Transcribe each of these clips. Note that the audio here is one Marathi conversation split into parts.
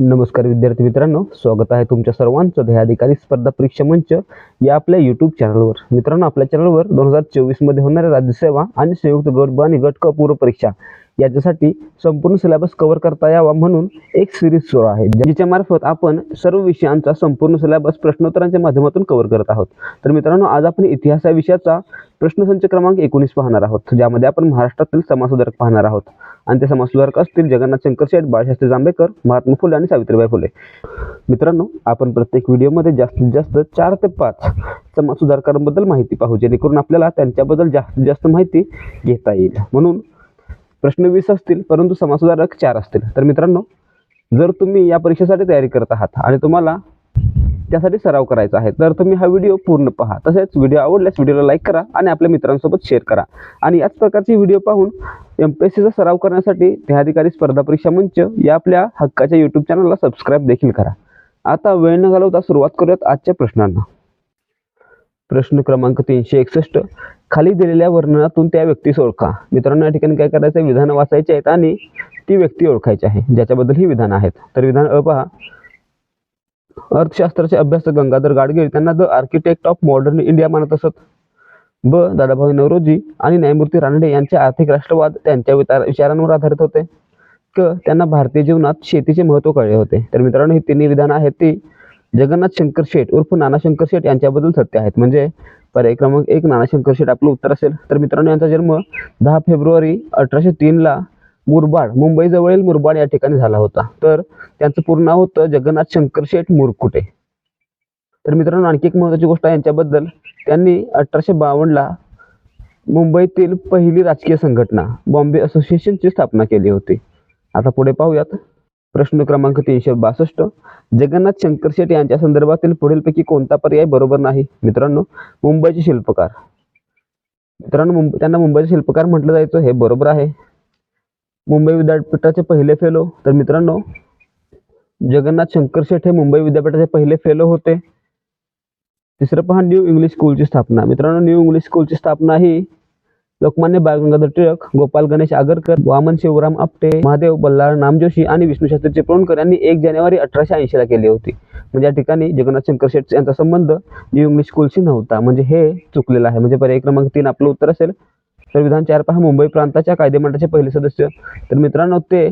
नमस्कार विद्यार्थी मित्रांनो स्वागत आहे तुमच्या सर्वांचं ध्येयाधिकारी स्पर्धा परीक्षा मंच या आपल्या यूट्यूब चॅनलवर मित्रांनो आपल्या चॅनलवर दोन हजार चोवीसमध्ये होणाऱ्या राज्यसेवा आणि संयुक्त गट ब आणि गट क पूर्व परीक्षा याच्यासाठी संपूर्ण सिलेबस कव्हर करता यावा म्हणून एक सिरीज सुरू आहे. ज्याच्या मार्फत आपण सर्व विषयांचा संपूर्ण सिलेबस प्रश्नोत्तरांच्या माध्यमातून कव्हर करत आहोत. तर मित्रांनो आज आपण इतिहास या विषयाचा प्रश्नसंच क्रमांक एकोणीस पाहणार आहोत ज्यामध्ये आपण महाराष्ट्रातील समाजसुधारक पाहणार आहोत. आणि ते समाजसुधारक असतील जगन्नाथ शंकर शेठ बाळशास्त्री जांभेकर महात्मा फुले आणि सावित्रीबाई फुले. मित्रांनो आपण प्रत्येक व्हिडिओमध्ये जास्तीत जास्त चार ते पाच समाज सुधारकांबद्दल माहिती पाहू जेणेकरून आपल्याला त्यांच्याबद्दल जास्तीत जास्त माहिती घेता येईल. म्हणून प्रश्न वीस असतील परंतु समाजसुधारक चार असतील. तर मित्रांनो जर तुम्ही या परीक्षेसाठी तयारी करत आहात आणि तुम्हाला त्यासाठी सराव करायचा आहे. तर तुम्ही हा व्हिडिओ पूर्ण पहा. तसेच व्हिडिओ आवडल्यास व्हिडिओला लाईक करा आणि आपल्या मित्रांसोबत शेअर करा. आणि याच प्रकारची व्हिडिओ पाहून एम पी एस सीचा सराव करण्यासाठी देहाधिकारी स्पर्धा परीक्षा मंच या आपल्या हक्काच्या यूट्यूब चॅनलला सबस्क्राईब देखील करा. आता वेळ न घालवता सुरुवात करूयात आजच्या प्रश्नांना. प्रश्न क्रमांक तीनशे एकसष्ट. खाली दिलेल्या वर्णनातून त्या व्यक्तीस ओळखा मित्रांनो या ठिकाणी काय करायचं आहे? विधानं वाचायची आहेत आणि ती व्यक्ती ओळखायची आहे. ज्याच्याबद्दल ही विधानं आहेत. तर विधान अ पहा. अर्थशास्त्राचे अभ्यासक गंगाधर गाडगीळ त्यांना the architect of modern India मानत असत. ब. दादाभाई नवरोजी आणि न्यायमूर्ती रानडे यांचे आर्थिक राष्ट्रवाद त्यांच्या विचारांवर आधारित होते. क. त्यांना भारतीय जीवनात शेतीचे महत्त्व कळले होते. तर मित्रांनो ही तिन्ही विधानं आहेत ती जगन्नाथ शंकर शेठ उर्फ नाना शंकर शेठ यांच्याबद्दल सत्य आहेत. म्हणजे पर्याय क्रमांक एक नाना शंकर शेठ आपलं उत्तर असेल. तर मित्रांनो यांचा जन्म दहा फेब्रुवारी अठराशे तीनला मुरबाड मुंबईजवळील मुरबाड या ठिकाणी झाला होता. तर त्यांचं पूर्ण नाव होतं जगन्नाथ शंकर शेठ मुरकुटे. तर मित्रांनो आणखी एक महत्त्वाची गोष्ट आहे यांच्याबद्दल. त्यांनी अठराशे बावन्नला मुंबईतील पहिली राजकीय संघटना बॉम्बे असोसिएशनची स्थापना केली होती. आता पुढे पाहूयात. प्रश्न क्रमांक तीनशे बासष्ट. जगन्नाथ शंकर शेठ यांच्या संदर्भातील पुढीलपैकी कोणता पर्याय बरोबर नाही? मित्रांनो मुंबईचे शिल्पकार. मित्रांनो मुंबई त्यांना मुंबईचे शिल्पकार म्हटलं जायचं हे बरोबर आहे. मुंबई विद्यापीठाचे पहिले फेलो तर मित्रांनो जगन्नाथ शंकर शेठ हे मुंबई विद्यापीठाचे पहिले फेलो होते. तिसरं पहा न्यू इंग्लिश स्कूलची स्थापना. मित्रांनो न्यू इंग्लिश स्कूलची स्थापना ही लोकमान्य बाळ गंगाधर टिळक गोपाल गणेश आगरकर वामन शिवराम आपटे महादेव बल्लाळ नामजोशी आणि विष्णूशास्त्री चिपळूणकर यांनी एक जानेवारी अठराशे ऐंशीला केली होती. म्हणजे या ठिकाणी जगन्नाथ शंकर शेठ यांचा संबंध न्यू इंग्लिश स्कूलशी नव्हता. म्हणजे हे चुकलेलं आहे. म्हणजे पर्याय क्रमांक तीन आपलं उत्तर असेल. तर विधान चार पहा मुंबई प्रांताच्या कायदेमंडळाचे पहिले सदस्य. तर मित्रांनो ते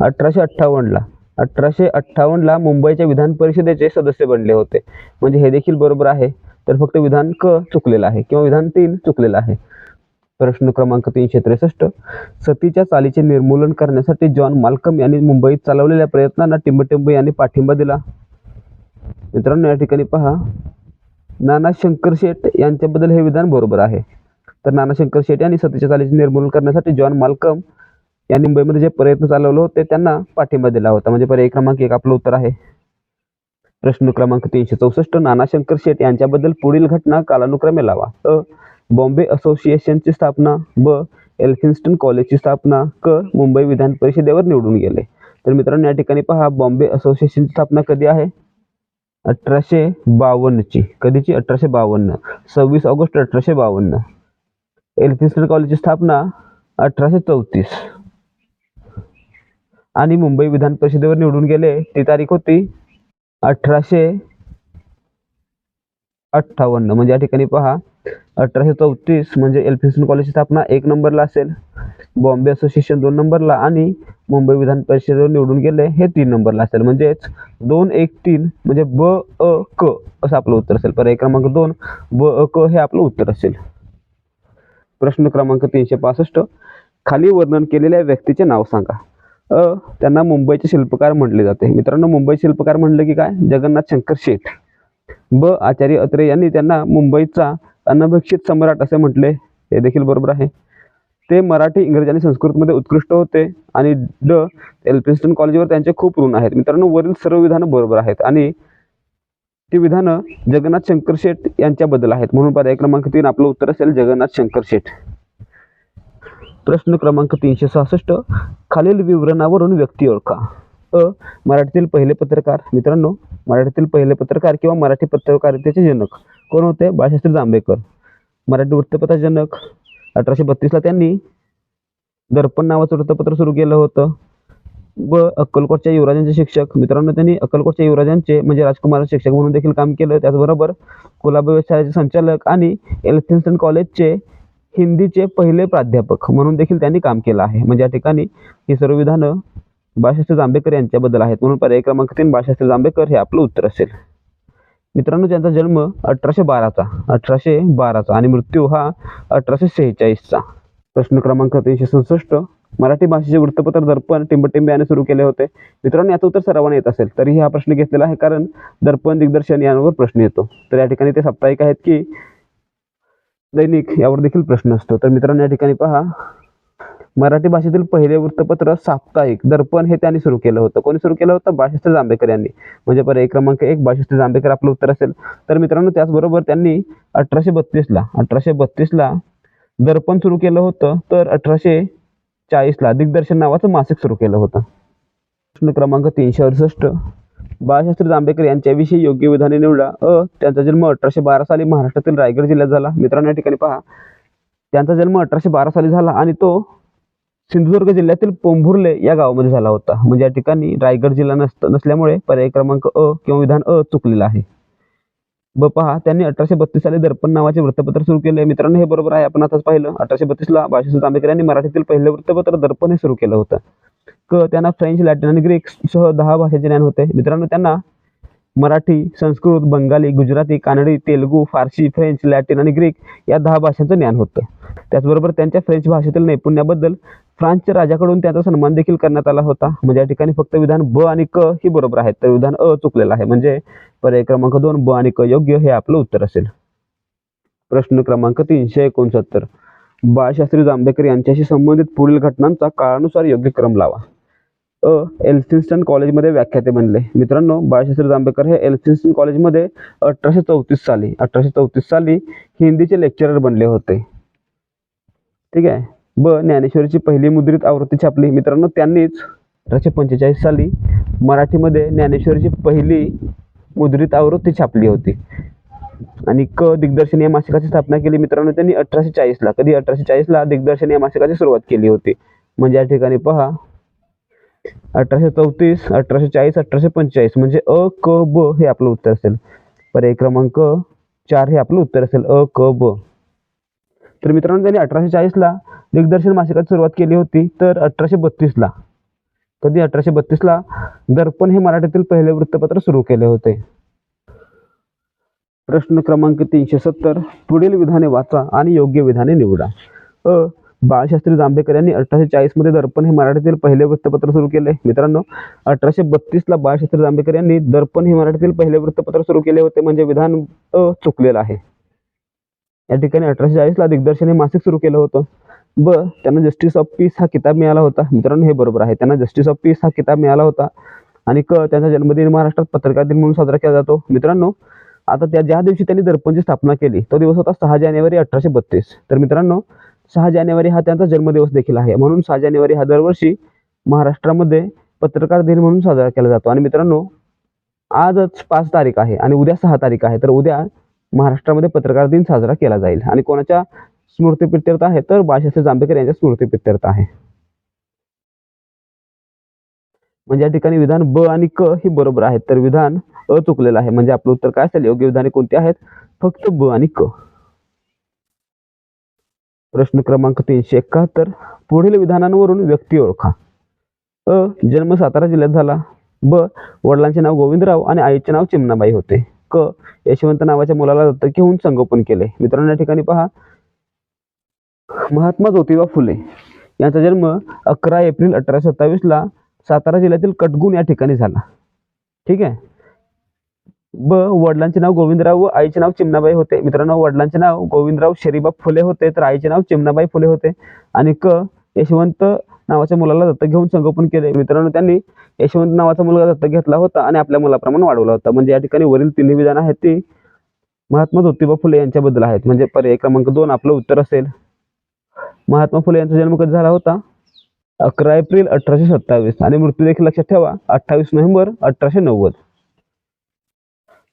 अठराशे अठ्ठावन्नला अठराशे अठ्ठावन्नला मुंबईच्या विधान परिषदेचे सदस्य बनले होते. म्हणजे हे देखील बरोबर आहे. तर फक्त विधान क चुकलेलं आहे किंवा विधान तीन चुकलेलं आहे? प्रश्न क्रमांक तीनशे त्रेसष्ट. सतीच्या चालीचे निर्मूलन करण्यासाठी जॉन माल्कम यांनी मुंबईत चालवलेल्या प्रयत्नांना टिंबटिंब यांनी पाठिंबा दिला. मित्रांनो या ठिकाणी पहा. नाना शंकर शेठ यांच्याबद्दल हे विधान बरोबर आहे. तर नानाशंकर शेट यांनी सतीच्या चालीचे निर्मूलन करण्यासाठी जॉन मालकम यांनी मुंबईमध्ये जे प्रयत्न चालवले होते त्यांना पाठिंबा दिला होता. म्हणजे पर्याय क्रमांक एक आपलं उत्तर आहे. प्रश्न क्रमांक तीनशे चौसष्ट नानाशंकर शेट यांच्याबद्दल पुढील घटना कालानुक्रमे लावा. अ बॉम्बे असोसिएशनची स्थापना ब एल्फिन्स्टन कॉलेजची स्थापना क मुंबई विधान परिषदेवर निवडून गेले. तर मित्रांनो या ठिकाणी पहा बॉम्बे असोसिएशनची स्थापना कधी आहे? अठराशे बावन्नची. कधीची? अठराशे बावन्न. सव्वीस ऑगस्ट अठराशे बावन्न. एल्फिन्स्टन कॉलेजची स्थापना अठराशे चौतीस. आणि मुंबई विधान परिषदेवर निवडून गेले ती तारीख होती अठराशे अठ्ठावन्न. म्हणजे या ठिकाणी पहा अठराशे चौतीस म्हणजे एल्फिन्स्टन कॉलेजची स्थापना एक नंबरला असेल बॉम्बे असोसिएशन दोन नंबरला आणि मुंबई विधान परिषदेवर निवडून गेले हे तीन नंबरला असेल. म्हणजेच दोन एक तीन म्हणजे ब अ क असं आपलं उत्तर असेल. पर्याय क्रमांक दोन ब अ क हे आपलं उत्तर असेल. प्रश्न क्रमांक तीनशे पासष्ट. खाली वर्णन केलेल्या व्यक्तीचे नाव सांगा. अ त्यांना मुंबईचे शिल्पकार म्हटले जाते. मित्रांनो मुंबई शिल्पकार म्हटलं की काय? जगन्नाथ शंकर शेठ. ब आचार्य अत्रे यांनी त्यांना मुंबईचा अनभिक्षित सम्राट असे म्हटले. हे देखील बरोबर आहे. ते मराठी इंग्रजी आणि संस्कृतमध्ये उत्कृष्ट होते आणि ड एल्फिन्स्टन कॉलेजवर त्यांचे खूप ऋण आहेत. मित्रांनो वरील सर्व विधानं बरोबर आहेत आणि ती विधानं जगन्नाथ शंकर शेठ यांच्याबद्दल आहेत. म्हणून पर्याय क्रमांक तीन आपलं उत्तर असेल जगन्नाथ शंकर शेठ. प्रश्न क्रमांक तीनशे सहासष्ट खालील विवरणावरून व्यक्ती ओळखा. अ मराठीतील पहिले पत्रकार मित्रांनो मराठीतील पहिले पत्रकार किंवा मराठी पत्रकारितेचे जनक. कोण होते? बाळशास्त्री जांभेकर. मराठी वृत्तपत्र जनक अठराशे बत्तीसला त्यांनी दर्पण नावाचं वृत्तपत्र सुरू केलं होतं. व अक्कलकोटच्या युवराजांचे शिक्षक. मित्रांनो त्यांनी अक्कलकोटच्या युवराजांचे म्हणजे राजकुमार शिक्षक म्हणून देखील काम केलं. त्याचबरोबर कुलाबा शाळेचे संचालक आणि एल्फिन्स्टन कॉलेजचे हिंदीचे पहिले प्राध्यापक म्हणून देखील त्यांनी काम केलं आहे. म्हणजे या ठिकाणी ही सर्व विधानं बाळशास्त्री जांभेकर यांच्याबद्दल आहेत. म्हणून पर्याय क्रमांक तीन बाळशास्त्री जांभेकर हे आपलं उत्तर असेल. मित्रांनो त्यांचा जन्म अठराशे बाराचा अठराशे बाराचा आणि मृत्यू हा अठराशे सेहेचाळीसचा. प्रश्न क्रमांक तीनशे सदुसष्ट मराठी भाषेचे वृत्तपत्र दर्पण टिंबटिंबे याने सुरू केले होते. मित्रांनो याचं उत्तर सर्वांना येत असेल. तरीही हा प्रश्न घेतलेला आहे कारण दर्पण दिग्दर्शन यांवर प्रश्न येतो. तर या ठिकाणी ते साप्ताहिक आहेत की दैनिक यावर देखील प्रश्न असतो. तर मित्रांनो या ठिकाणी पहा. मराठी भाषेतील पहिले वृत्तपत्र साप्ताहिक. दर्पण हे त्यांनी सुरू केलं होतं. कोणी सुरू केलं होतं? बाळशास्त्री जांभेकर यांनी. म्हणजे पर्याय क्रमांक एक बाळशास्त्री जांभेकर आपलं उत्तर असेल. तर मित्रांनो त्याचबरोबर त्यांनी अठराशे बत्तीसला अठराशे बत्तीसला दर्पण सुरू केलं होतं. तर अठराशे चाळीसला दिग्दर्शन नावाचं मासिक सुरू केलं होतं. प्रश्न क्रमांक तीनशे अडुसष्ट. बाळशास्त्री जांभेकर यांच्याविषयी योग्य विधाने निवडा. अ त्यांचा जन्म अठराशे बारा साली महाराष्ट्रातील रायगड जिल्ह्यात झाला. मित्रांनो या ठिकाणी पहा. त्यांचा जन्म अठराशे बारा साली झाला आणि तो सिंधुदुर्ग जिल्ह्यातील पोंभुर्ले या गावामध्ये झाला होता. म्हणजे या ठिकाणी रायगड जिल्हा नसत नसल्यामुळे पर्याय क्रमांक अ किंवा विधान अ चुकलेला आहे. ब पहा त्यांनी अठराशे बत्तीस साली दर्पण नावाचे वृत्तपत्र सुरू केले. मित्रांनो हे बरोबर आहे. आपण आताच पाहिलं. अठराशे बत्तीसला बाळशास्त्री जांभेकर यांनी मराठीतील पहिले वृत्तपत्र दर्पण हे सुरू केलं होतं. क त्यांना फ्रेंच लॅटिन आणि ग्रीक सह दहा भाषेचे ज्ञान होते. मित्रांनो त्यांना Marathi Sanskrit Bengali Gujarati Kanadi Telugu Farsi French Latin आणि ग्रीक या दहा भाषांचं ज्ञान होतं. त्याचबरोबर त्यांच्या फ्रेंच भाषेतील नैपुण्याबद्दल फ्रान्सच्या राजाकडून त्याचा सन्मान देखील करण्यात आला होता. म्हणजे या ठिकाणी फक्त विधान ब आणि क ही बरोबर आहेत. तर विधान अ चुकलेलं आहे. म्हणजे पर्याय क्रमांक दोन ब आणि क योग्य हे आपलं उत्तर असेल. प्रश्न क्रमांक तीनशे एकोणसत्तर. बाळशास्त्री जांभेकर यांच्याशी संबंधित पुढील घटनांचा काळानुसार योग्य क्रम लावा. अ. एल्फिन्स्टन कॉलेजमध्ये व्याख्याते बनले. मित्रांनो बाळशास्त्री जांभेकर हे एल्फिन्स्टन कॉलेजमध्ये अठराशे चौतीस साली अठराशे चौतीस साली हिंदीचे लेक्चरर बनले होते. ठीक आहे? ब ज्ञानेश्वरीची पहिली मुद्रित आवृत्ती छापली. मित्रांनो त्यांनीच अठराशे पंचेचाळीस साली मराठीमध्ये ज्ञानेश्वरीची पहिली मुद्रित आवृत्ती छापली होती. आणि क दिग्दर्शन या मासिकाची स्थापना केली. मित्रांनो त्यांनी अठराशे चाळीसला कधी अठराशे चाळीसला दिग्दर्शन या मासिकाची सुरुवात केली होती? म्हणजे या ठिकाणी पहा. अठराशे चौतीस अठराशे चाळीस अठराशे पंचेचाळीस. म्हणजे अ क ब हे आपलं उत्तर असेल. पर्याय क्रमांक चार हे आपलं उत्तर असेल. अ क ब. तर मित्रांनो त्यांनी अठराशे चाळीसला दिग्दर्शन मासिकाची सुरुवात केली होती तर अठराशे बत्तीसला. कधी? अठराशे बत्तीसला दर्पण हे मराठीतील पहिले वृत्तपत्र सुरू केले होते. प्रश्न क्रमांक तीनशे सत्तर पुढील विधाने वाचा आणि योग्य विधाने निवडा. अ. बाळशास्त्री जांभेकर यांनी अठराशे चाळीसमध्ये दर्पण हे मराठीतील पहिले वृत्तपत्र सुरू केले. मित्रांनो अठराशे बत्तीसला बाळशास्त्री जांभेकर यांनी दर्पण हे मराठीतील पहिले वृत्तपत्र सुरू केले होते म्हणजे विधान अ चुकलेलं आहे. या ठिकाणी अठराशे चाळीसला दिग्दर्शन हे मासिक सुरू केलं होतं. ब त्यांना जस्टिस ऑफ पीस हा किताब मिळाला होता. मित्रांनो हे बरोबर आहे. त्यांना जस्टिस ऑफ पीस हा किताब मिळाला होता. आणि क त्यांचा जन्मदिन महाराष्ट्रात पत्रकार दिन म्हणून साजरा केला जातो. मित्रांनो आता त्या ज्या दिवशी त्यांनी दर्पणची स्थापना केली तो दिवस होता सहा जानेवारी अठराशे बत्तीस. तर मित्रांनो सहा जानेवारी हा त्यांचा जन्मदिवस देखील आहे. म्हणून सहा जानेवारी हा दरवर्षी महाराष्ट्रामध्ये पत्रकार दिन म्हणून साजरा केला जातो. आणि मित्रांनो आजच पाच तारीख आहे आणि उद्या सहा तारीख आहे. तर उद्या महाराष्ट्रामध्ये पत्रकार दिन साजरा केला जाईल. आणि कोणाच्या स्मृतीप्रित्यर्थ आहे तर बाळशास्त्री जांभेकर यांच्या स्मृतीप्रित्यर्थ आहे. म्हणजे या ठिकाणी विधान ब आणि क ही बरोबर आहेत. तर विधान अ चुकलेलं आहे. म्हणजे आपलं उत्तर काय असेल? योग्य विधाने कोणती आहेत? फक्त ब आणि क. प्रश्न क्रमांक तीनशे एकाहत्तर. पुढील विधानांवरून व्यक्ती ओळखा. अ जन्म सातारा जिल्ह्यात झाला. ब वडिलांचे नाव गोविंदराव आणि आईचे नाव चिमणाबाई होते. क यशवंत नावाच्या मुलाला दत्तक घेऊन संगोपन केले. मित्रांनो या ठिकाणी पहा. महात्मा ज्योतिबा फुले यांचा जन्म अकरा एप्रिल अठराशे सत्तावीसला सातारा जिल्ह्यातील कटगुण या ठिकाणी झाला. ठीक आहे? ब. वडिलांचे नाव गोविंदराव व आईचे नाव चिमणाबाई होते. मित्रांनो वडिलांचे नाव गोविंदराव शरीबाब फुले होते तर आईचे नाव चिमणाबाई फुले होते. आणि क. यशवंत नावाच्या मुलाला दत्तक घेऊन संगोपन केले. मित्रांनो त्यांनी यशवंत नावाचा मुलगा दत्तक घेतला होता आणि आपल्या मुलाप्रमाणे वाढवला होता. म्हणजे या ठिकाणी वरील तिन्ही विधान आहेत ती महात्मा ज्योतिबा फुले यांच्याबद्दल आहेत. म्हणजे पर्याय क्रमांक दोन आपलं उत्तर असेल. महात्मा फुले यांचा जन्म कधी झाला होता? अकरा एप्रिल अठराशे सत्तावीस. आणि मृत्यू देखील लक्षात ठेवा अठ्ठावीस नोव्हेंबर अठराशे नव्वद.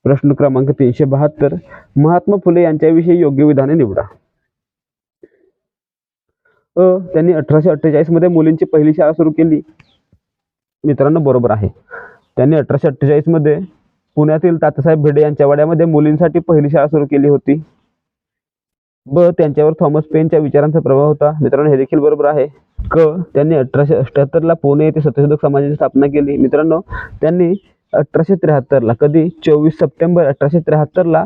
प्रश्न क्रमांक तीनशे बहात्तर. महात्मा फुले यांच्याविषयी योग्य विधाने निवडा. अ त्यांनी अठराशे अठ्ठेचाळीसमध्ये मुलींची पहिली शाळा सुरू केली. मित्रांनो बरोबर आहे. त्यांनी अठराशे अठ्ठेचाळीसमध्ये पुण्यातील तात्यासाहेब भिडे यांच्या वाड्यामध्ये मुलींसाठी पहिली शाळा सुरू केली होती. ब त्यांच्यावर थॉमस पेनच्या विचारांचा प्रभाव होता. मित्रांनो हे देखील बरोबर आहे. क त्यांनी अठराशे अठ्याहत्तरला पुणे येथे सत्यशोधक समाजाची स्थापना केली. मित्रांनो त्यांनी अठराशे त्र्याहत्तरला कधी चोवीस सप्टेंबर अठराशे त्र्याहत्तरला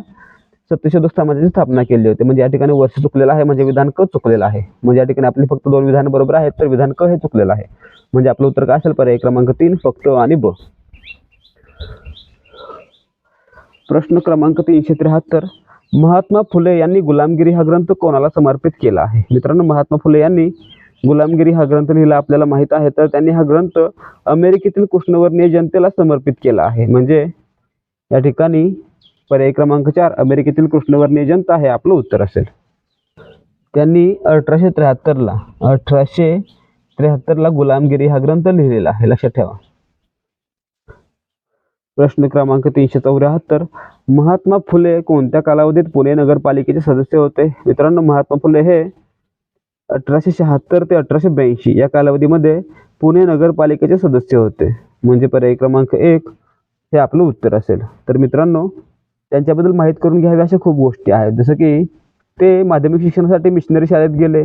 सत्यशोधक स्थापना केली होती. म्हणजे या ठिकाणी वर्ष चुकलेलं आहे म्हणजे विधान क चुकलेलं आहे. म्हणजे या ठिकाणी आपली फक्त दोन विधान बरोबर आहेत तर विधान क हे चुकलेलं आहे. म्हणजे आपलं उत्तर काय असेल? पर्याय क्रमांक तीन फक्त आणि ब. प्रश्न क्रमांक तीनशे त्र्याहत्तर. महात्मा फुले यांनी गुलामगिरी हा ग्रंथ कोणाला समर्पित केला आहे? मित्रांनो महात्मा फुले यांनी गुलामगिरी हा ग्रंथ लिहिला आपल्याला माहीत आहे तर त्यांनी हा ग्रंथ अमेरिकेतील कृष्णवर्णीय जनतेला समर्पित केला आहे. म्हणजे या ठिकाणी पर्याय क्रमांक चार अमेरिकेतील कृष्णवर्णीय जनता हे आपलं उत्तर असेल. त्यांनी अठराशे त्र्याहत्तरला अठराशे त्र्याहत्तरला गुलामगिरी हा ग्रंथ लिहिलेला आहे. लक्षात ठेवा. प्रश्न क्रमांक तीनशे चौऱ्याहत्तर महात्मा फुले कोणत्या कालावधीत पुणे नगरपालिकेचे सदस्य होते? मित्रांनो महात्मा फुले हे अठराशे शहात्तर ते अठराशे ब्याऐंशी या कालावधीमध्ये पुणे नगरपालिकेचे सदस्य होते. म्हणजे पर्याय क्रमांक एक हे आपलं उत्तर असेल. तर मित्रांनो त्यांच्याबद्दल माहीत करून घ्याव्या अशा खूप गोष्टी आहेत. जसं की ते माध्यमिक शिक्षणासाठी मिशनरी शाळेत गेले.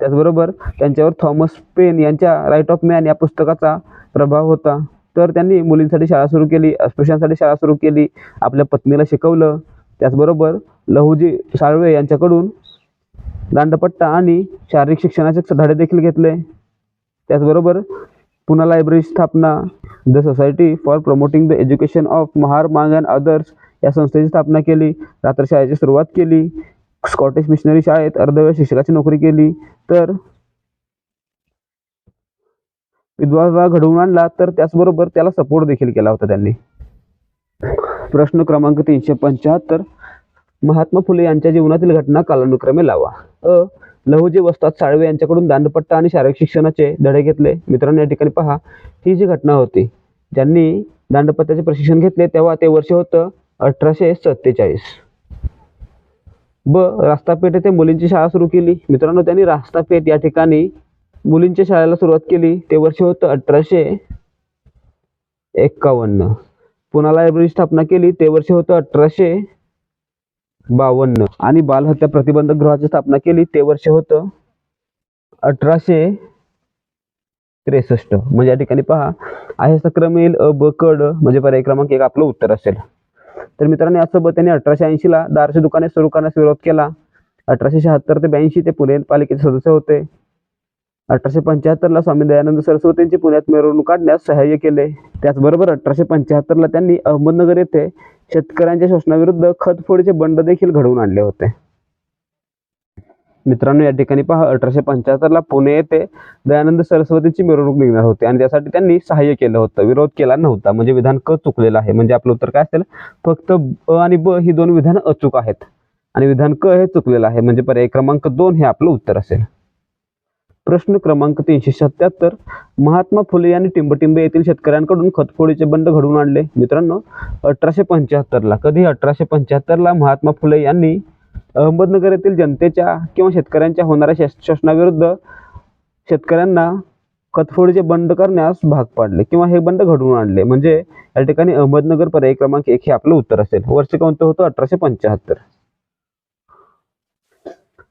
त्याचबरोबर त्यांच्यावर थॉमस पेन यांच्या राईट ऑफ मॅन या पुस्तकाचा प्रभाव होता. तर त्यांनी मुलींसाठी शाळा सुरू केली अस्पृश्यांसाठी शाळा सुरू केली आपल्या पत्नीला शिकवलं. त्याचबरोबर लहुजी साळवे यांच्याकडून दांडपट्टा आणि शारीरिक शिक्षणाचे धडे देखील घेतले. त्याचबरोबर पुन्हा लायब्ररी स्थापना the society for promoting the education of Mahar Mang and others या संस्थेची स्थापना केली. रात्र शाळेची सुरुवात केली. स्कॉटिश मिशनरी शाळेत अर्धवेळ शिक्षकाची नोकरी केली. तर विधवा विवाह घडवून आणला तर त्याचबरोबर त्याला सपोर्ट देखील केला होता त्यांनी. प्रश्न क्रमांक तीनशे पंच्याहत्तर महात्मा फुले यांच्या जीवनातील घटना कालानुक्रमे लावा. अ लहुजी वस्ताद साळवे यांच्याकडून दांडपट्टा आणि शारीरिक शिक्षणाचे धडे घेतले. मित्रांनो या ठिकाणी पहा ही जी घटना होती ज्यांनी दांडपट्ट्याचे प्रशिक्षण घेतले तेव्हा ते वर्ष होतं. अठराशे सत्तेचाळीस. ब रास्तापेठ येथे मुलींची शाळा सुरू केली. मित्रांनो त्यांनी रास्तापेठ या ठिकाणी मुलींच्या शाळेला सुरुवात केली. ते वर्ष होतं अठराशे एक्कावन्न पुन्हा लायब्ररी स्थापना केली. ते वर्ष होतं अठराशे बावन्न. आणि बालहत्या प्रतिबंधक गृहाची स्थापना केली. ते वर्ष होतं अठराशे त्रेसष्ट. म्हणजे या ठिकाणी पहा आहे सक्रमेल अ ब कड म्हणजे पर्याय क्रमांक एक. आपलं उत्तर असेल. तर मित्रांनो यासोबत त्यांनी अठराशे ऐंशीला दारची दुकाने सुरू करण्यास विरोध केला. अठराशे शहात्तर ते ब्याऐंशी ते पुणे पालिकेचे सदस्य होते. अठराशे पंच्याहत्तरला स्वामी दयानंद सरस्वतींची पुण्यात मिरवणूक काढण्यास सहाय्य केले. त्याचबरोबर अठराशे पंच्याहत्तरला त्यांनी अहमदनगर येथे शेतकऱ्यांच्या शोषणाविरुद्ध खतफोडीचे बंड देखील घडवून आणले होते. मित्रांनो या ठिकाणी पहा अठराशे पंच्याहत्तरला पुणे येथे दयानंद सरस्वतीची मिरवणूक निघणार होती आणि त्यासाठी त्यांनी सहाय्य केलं होतं. विरोध केला नव्हता. म्हणजे विधान क चुकलेलं आहे. म्हणजे आपलं उत्तर काय असेल? फक्त अ आणि ब ही दोन विधान अचूक आहेत. आणि विधान क हे चुकलेलं आहे. म्हणजे पर्याय क्रमांक दोन हे आपलं उत्तर असेल. प्रश्न क्रमांक तीनशे सत्याहत्तर. महात्मा फुले यांनी टिंबटिंबे येथील शेतकऱ्यांकडून खतफोडीचे बंड घडवून आणले. मित्रांनो अठराशे पंच्याहत्तरला कधी अठराशे पंच्याहत्तरला महात्मा फुले यांनी अहमदनगर येथील जनतेच्या किंवा शेतकऱ्यांच्या होणाऱ्या शोष- शोषणाविरुद्ध शेतकऱ्यांना खतफोडीचे बंड करण्यास भाग पाडले किंवा हे बंड घडवून आणले. म्हणजे या ठिकाणी अहमदनगर पर्याय क्रमांक एक हे आपलं उत्तर असेल. वर्ष कोणतं होतं? अठराशे पंच्याहत्तर.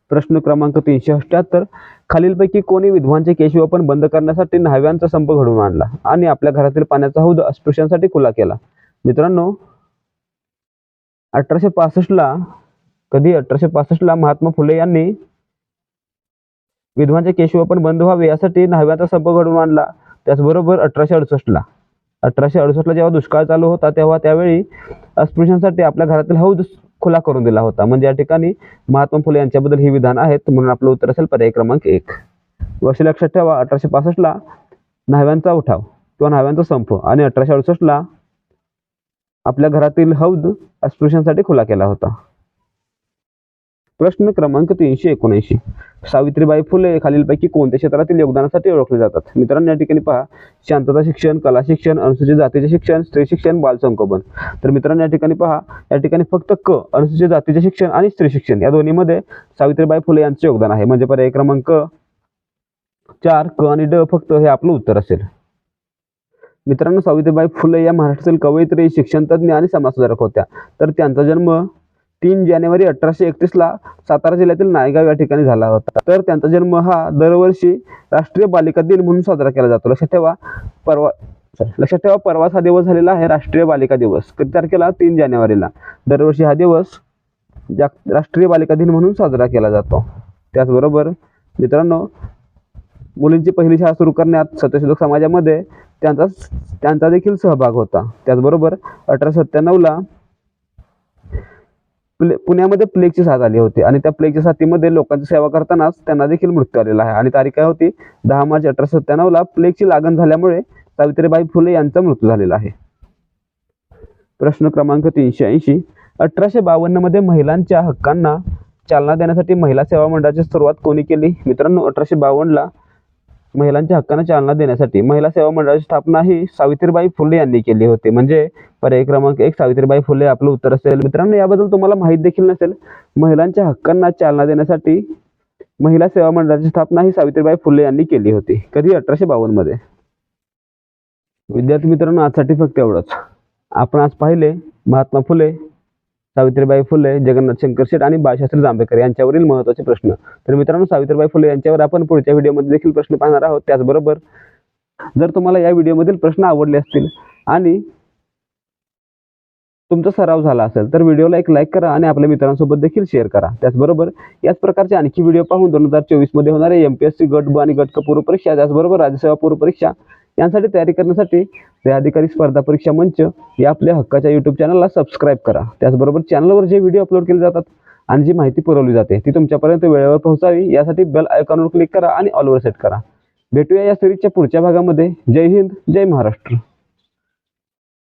प्रश्न क्रमांक तीनशे अठ्याहत्तर. खालीलपैकी कोणी विधवांचे केशवापन बंद करण्यासाठी न्हाव्यांचा संप घडवून आणला आणि आपल्या घरातील पाण्याचा हौद अस्पृश्यांसाठी खुला केला. मित्रांनो अठराशे पासष्टला कधी अठराशे पासष्टला महात्मा फुले यांनी विधवांचे केशव पण बंद व्हावे यासाठी न्हाव्यांचा संप घडवून आणला. त्याचबरोबर अठराशे अडुसष्टला अठराशे अडुसष्टला जेव्हा दुष्काळ चालू होता तेव्हा त्यावेळी अस्पृश्यांसाठी आपल्या घरातील हौद खुला करून दिला होता. म्हणजे या ठिकाणी महात्मा फुले यांच्याबद्दल ही विधान आहेत. म्हणून आपलं उत्तर असेल पर्याय क्रमांक एक. वर्ष लक्षात ठेवा अठराशे पासष्टला न्हाव्यांचा उठाव किंवा न्हाव्यांचा संप आणि अठराशे अडुसष्टला आपल्या घरातील हौद अस्पृश्यांसाठी खुला केला होता. प्रश्न क्रमांक तीनशे एकोणऐंशी. सावित्रीबाई फुले खालीलपैकी कोणत्या क्षेत्रातील योगदानासाठी ओळखले जातात? मित्रांनो या ठिकाणी पहा. शांतता शिक्षण कला शिक्षण अनुसूचित जातीचे शिक्षण स्त्री शिक्षण बालसंगोपन तर मित्रांनो या ठिकाणी पहा. या ठिकाणी फक्त क अनुसूचित जातीचे शिक्षण आणि स्त्री शिक्षण या दोन्हीमध्ये सावित्रीबाई फुले यांचे योगदान आहे. म्हणजे पर्याय क्रमांक चार क आणि ड फक्त हे आपलं उत्तर असेल. मित्रांनो सावित्रीबाई फुले या महाराष्ट्रातील कवयित्री शिक्षणतज्ञ आणि समाजसुधारक होत्या. तर त्यांचा जन्म तीन जानेवारी अठराशे एकतीसला सातारा जिल्ह्यातील नायगाव या ठिकाणी झाला होता. तर त्यांचा जन्म हा दरवर्षी राष्ट्रीय बालिका दिन म्हणून साजरा केला जातो. लक्षात ठेवा परवा लक्षात ठेवा परवाच हा दिवस झालेला आहे राष्ट्रीय बालिका दिवस. किती तारखेला? तीन जानेवारीला. दरवर्षी हा दिवस जाग राष्ट्रीय बालिका दिन म्हणून साजरा केला जातो. त्याचबरोबर मित्रांनो मुलींची पहिली शाळा सुरू करण्यात सत्यशोधक समाजामध्ये त्यांचा त्यांचा देखील सहभाग होता. त्याचबरोबर अठराशे सत्त्याण्णवला प्ले पुण्यामध्ये प्लेगची साथ आली होती. आणि त्या प्लेगच्या साथीमध्ये लोकांची सेवा करतानाच त्यांना देखील मृत्यू आलेला आहे. आणि तारीख काय होती? दहा मार्च अठराशे सत्त्याण्णवला प्लेगची लागण झाल्यामुळे सावित्रीबाई फुले यांचा मृत्यू झालेला आहे. प्रश्न क्रमांक तीनशे ऐंशी. अठराशे बावन्नमध्ये महिलांच्या हक्कांना चालना देण्यासाठी महिला सेवा मंडळाची सुरुवात कोणी केली? मित्रांनो अठराशे बावन्नला महिलांच्या हक्कांना चालना देण्यासाठी महिला सेवा मंडळाची स्थापना ही सावित्रीबाई फुले यांनी केली होती. म्हणजे पर्याय क्रमांक एक सावित्रीबाई फुले आपलं उत्तर असेल. मित्रांनो याबद्दल तुम्हाला माहीत देखील नसेल महिलांच्या हक्कांना चालना देण्यासाठी महिला सेवा मंडळाची स्थापना ही सावित्रीबाई फुले यांनी केली होती. कधी? अठराशे बावन्नमध्ये. विद्यार्थी मित्रांनो आजसाठी फक्त एवढंच. आपण आज पाहिले महात्मा फुले सावित्रीबाई फुले जगन्नाथ शंकर शेठ आणि बाळशास्त्री जांभेकर यांच्यावरील महत्त्वाचे प्रश्न. तर मित्रांनो सावित्रीबाई फुले यांच्यावर आपण पुढच्या व्हिडिओमध्ये देखील प्रश्न पाहणार आहोत. त्याचबरोबर जर तुम्हाला या व्हिडिओमधील प्रश्न आवडले असतील आणि तुमचा सराव झाला असेल तर व्हिडिओला एक लाईक करा आणि आपल्या मित्रांसोबत देखील शेअर करा. त्याचबरोबर याच प्रकारचे आणखी व्हिडिओ पाहून दोन हजार चोवीसमध्ये होणारे एम पी एस सी गट ब आणि गट क पूर्व परीक्षा त्याचबरोबर राज्यसेवा पूर्व परीक्षा यांसाठी तयारी करण्यासाठी ते अधिकारी स्पर्धा परीक्षा मंच या आपल्या हक्काच्या यूट्यूब चॅनलला सबस्क्राईब करा. त्याचबरोबर चॅनलवर जे व्हिडिओ अपलोड केले जातात आणि जी माहिती पुरवली जाते ती तुमच्यापर्यंत वेळेवर पोहोचावी. यासाठी बेल आयकॉनवर क्लिक करा आणि ऑलवर सेट करा. भेटूया या सिरीजच्या पुढच्या भागामध्ये. जय हिंद जय महाराष्ट्र.